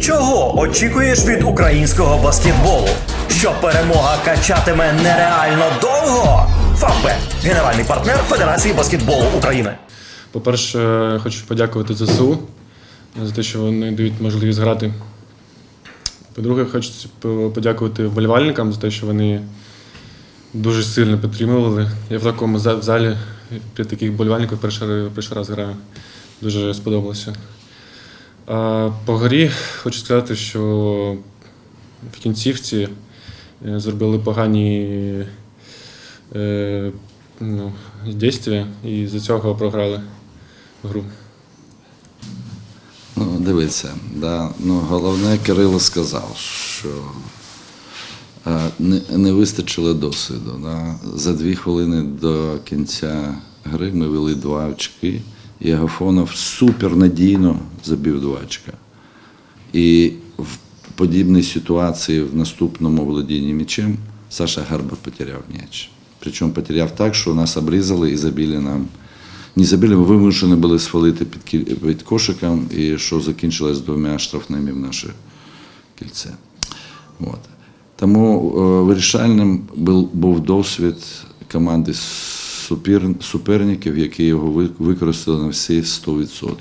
Чого очікуєш від українського баскетболу? Що перемога качатиме нереально довго? Фавбет – генеральний партнер Федерації баскетболу України. По-перше, хочу подякувати ЗСУ за те, що вони дають можливість грати. По-друге, хочу подякувати вболівальникам за те, що вони дуже сильно підтримували. Я в такому залі при таких вболівальниках перший, перший раз граю. Дуже сподобалося. А по грі хочу сказати, що в кінцівці е, зробили погані е, ну, дійства і з-за цього програли гру. Ну, дивіться, да, ну, головне Кирило сказав, що е, не, не вистачило досвіду. Да. За дві хвилини до кінця гри ми вели два очки, і Агафонов супернадійно забив два. І в подібній ситуації в наступному володінні м'ячем Саша Гарбар потеряв м'яч. Причому потеряв так, що нас обрізали і забили нам. Не забили, ми вимушені були свалити під, під кошиком, і що закінчилось двома штрафними в наше кільце. От. Тому е, вирішальним був, досвід команди супер, суперників, які його використали на всі 100%.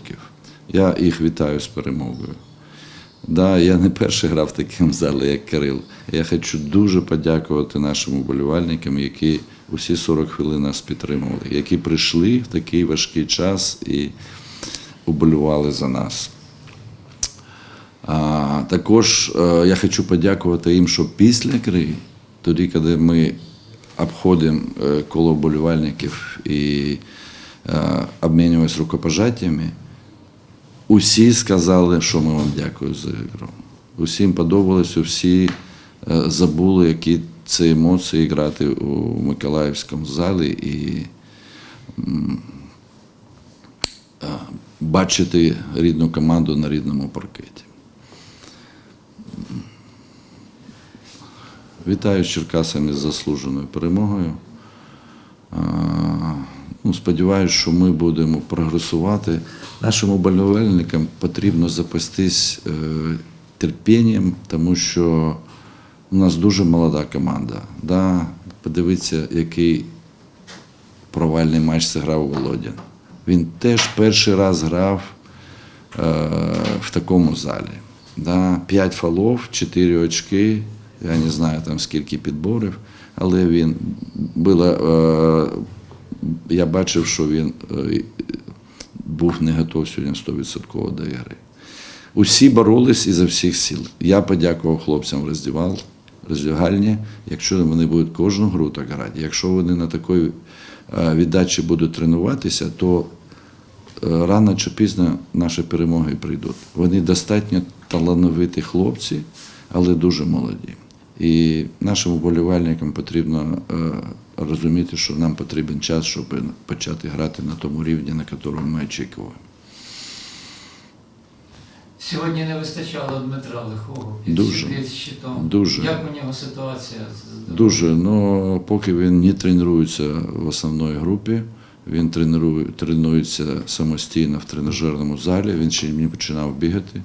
Я їх вітаю з перемогою. Да, я не перший грав в такому залі, як Кирил. Я хочу дуже подякувати нашим вболівальникам, які усі 40 хвилин нас підтримували, які прийшли в такий важкий час і уболівали за нас. А, також е, я хочу подякувати їм, що після гри, тоді, коли ми обходимо е, коло вболівальників і е, обмінюємося рукопожаттями, Усі сказали, що ми вам дякую за ігру. Усім подобалося, всі е, забули, які це емоції грати у Миколаївському залі і е, бачити рідну команду на рідному паркеті. Вітаю з Черкасами з заслуженою перемогою. Ну, сподіваюся, що ми будемо прогресувати. Нашим уболівальникам потрібно запастись е, терпінням, тому що у нас дуже молода команда. Да? Подивіться, який провальний матч зіграв Володін. Він теж перший раз грав е, в такому залі. Да? П'ять фолов, чотири очки. Я не знаю там скільки підборів, але він було, е, я бачив, що він е, був не готов сьогодні 100% до ігри. Усі боролись ізо всіх сил. Я подякував хлопцям в роздівал, роздягальні, якщо вони будуть кожну гру так грати. Якщо вони на такій е, віддачі будуть тренуватися, то рано чи пізно наші перемоги прийдуть. Вони достатньо талановиті хлопці, але дуже молоді. І нашим вболівальникам потрібно е, розуміти, що нам потрібен час, щоб почати грати на тому рівні, на якому ми очікуємо. Сьогодні не вистачало Дмитра Лихого під, Дуже. під щитом. Дуже. Як у нього ситуація? Дуже. Ну, поки він не тренується в основній групі, він тренує, тренується самостійно в тренажерному залі, він ще не починав бігати.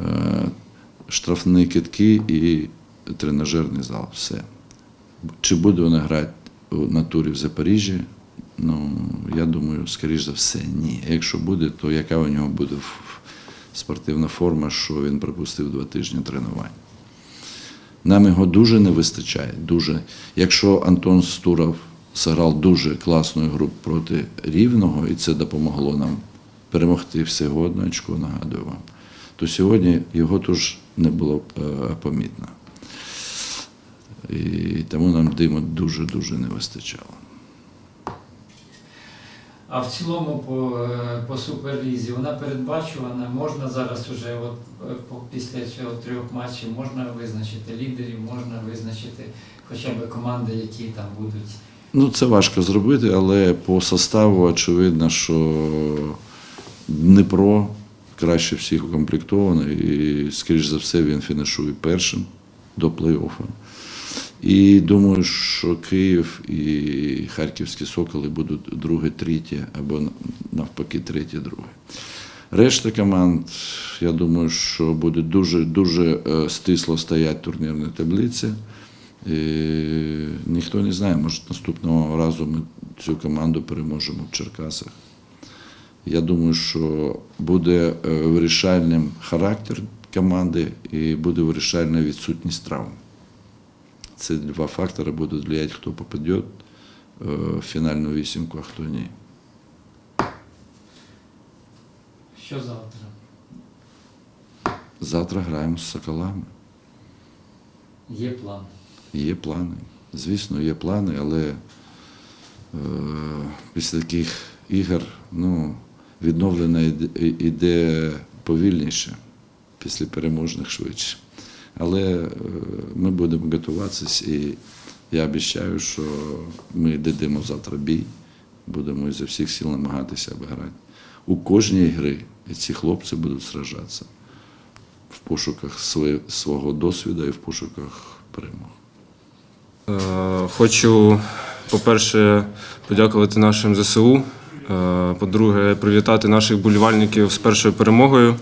Е, Штрафні китки і тренажерний зал. Все. Чи буде він грати на турі в Запоріжжі? Ну, я думаю, скоріш за все, ні. Якщо буде, то яка у нього буде спортивна форма, що він пропустив два тижні тренувань? Нам його дуже не вистачає. Дуже. Якщо Антон Стуров зіграв дуже класну гру проти рівного, і це допомогло нам перемогти всього одне очко, нагадую вам, то сьогодні його теж не було е, помітно. І тому нам диму дуже-дуже не вистачало. А в цілому по, е, по суперлізі вона передбачувана. Можна зараз уже от, е, після цього трьох матчів можна визначити лідерів, можна визначити хоча б команди, які там будуть. Ну, це важко зробити, але по составу очевидно, що Дніпро краще всіх укомплектований, і, скоріш за все, він фінішує першим до плей-оффу. І думаю, що Київ і Харківські соколи будуть друге, третє, або навпаки, третє, друге. Решта команд, я думаю, що буде дуже дуже е, стисло стоять турнірні таблиці. І ніхто не знає, може наступного разу ми цю команду переможемо в Черкасах. Я думаю, що буде е, вирішальним характер команди і буде вирішальна відсутність травм. Це два фактори будуть впливати, хто попаде е, в фінальну вісімку, а хто ні. Що завтра? Завтра граємо з соколами. Є план. Є плани. Звісно, є плани, але е, після таких ігор ну, відновлення йде повільніше, після переможних швидше. Але е, ми будемо готуватися і я обіцяю, що ми дадемо завтра бій, будемо із всіх сил намагатися обіграти. У кожній грі ці хлопці будуть сражатися в пошуках свого досвіду і в пошуках перемог. Е, Хочу, по-перше, подякувати нашим ЗСУ. Е, По-друге, привітати наших болівальників з першою перемогою.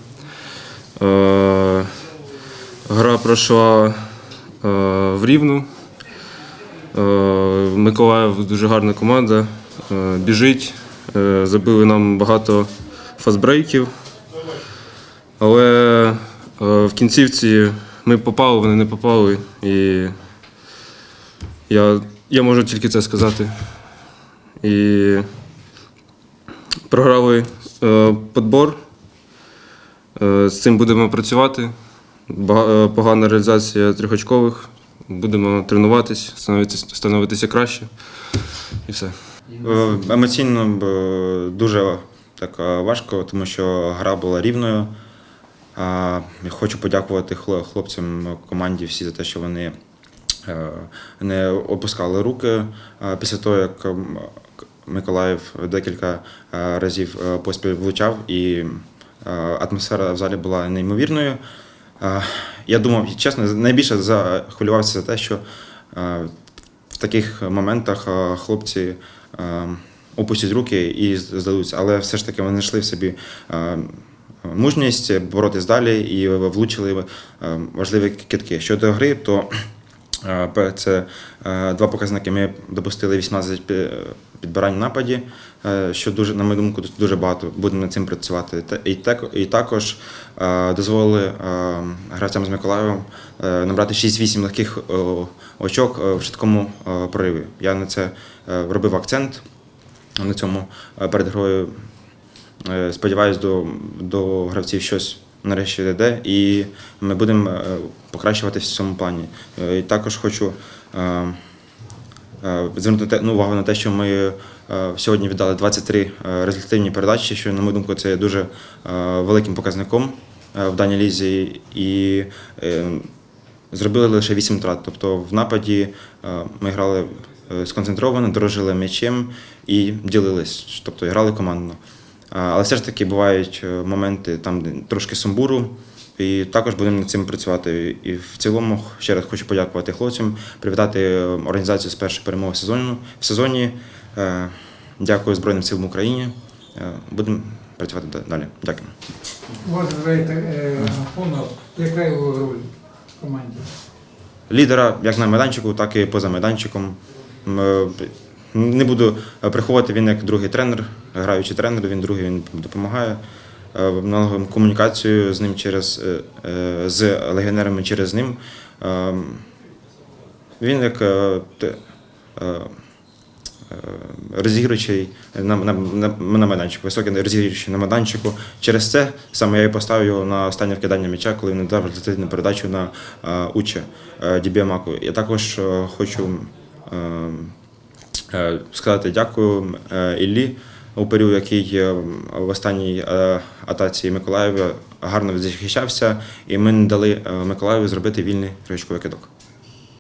Гра пройшла е, в Рівну. Е, Миколаїв дуже гарна команда. Е, Біжить. Е, Забили нам багато фастбрейків. Але е, в кінцівці ми попали, вони не попали. І я, я можу тільки це сказати. І програли е, подбор. Е, з цим будемо працювати. Е, погана реалізація трьохочкових. Будемо тренуватись, становитися, становитися краще. І все. Е, Емоційно дуже так важко, тому що гра була рівною. Хочу подякувати хлопцям команді всі за те, що вони е, не опускали руки після того, як Миколаїв декілька разів поспіль влучав, і атмосфера в залі була неймовірною. Я думав, чесно, найбільше захвилювався за те, що в таких моментах хлопці опустять руки і здадуться. Але все ж таки вони знайшли в собі мужність боротись далі і влучили важливі китки. Щодо гри, то це е, два показники. Ми допустили 18 підбирань в нападі, е, що дуже, на мою думку, дуже багато. Будемо над цим працювати. І, також е, дозволили е, гравцям з Миколаєвом е, набрати 6-8 легких е, очок е, в швидкому е, прориві. Я на це е, робив акцент на цьому е, перед грою. Е, Сподіваюсь, до, до гравців щось нарешті йде, і ми будемо е, покращуватися в цьому плані. Е, І також хочу е, звернути ну, увагу на те, що ми сьогодні віддали 23 е, результативні передачі, що, на мою думку, це є дуже великим показником в даній лізі. І зробили лише 8 втрат. Тобто в нападі ми грали сконцентровано, дорожили м'ячем і ділились, тобто грали командно. Але все ж таки бувають е, моменти там де трошки сумбуру. І також будемо над цим працювати. І в цілому ще раз хочу подякувати хлопцям, привітати е, організацію з першої перемоги сезону в сезоні. Е, Дякую Збройним силам України. Будемо працювати далі. Дякую. Граєте е, Яка його роль в команді? лідера як на майданчику, так і поза майданчиком. Не буду е, приховувати, він як другий тренер, граючий тренер, він другий він допомагає. Е, Налагодимо комунікацію з ним через е, з легіонерами через ним. Е, Він як розігруючий на, на, на, майданчику, високий розігруючий на майданчику. Через це саме я і поставив його на останнє вкидання м'яча, коли він дав результативну передачу на Уче Дібіамаку. Я також хочу е, е, сказати дякую Іллі у період, який е, в останній е, атаці Миколаєва гарно захищався, і ми не дали е, Миколаєву зробити вільний річковий кидок.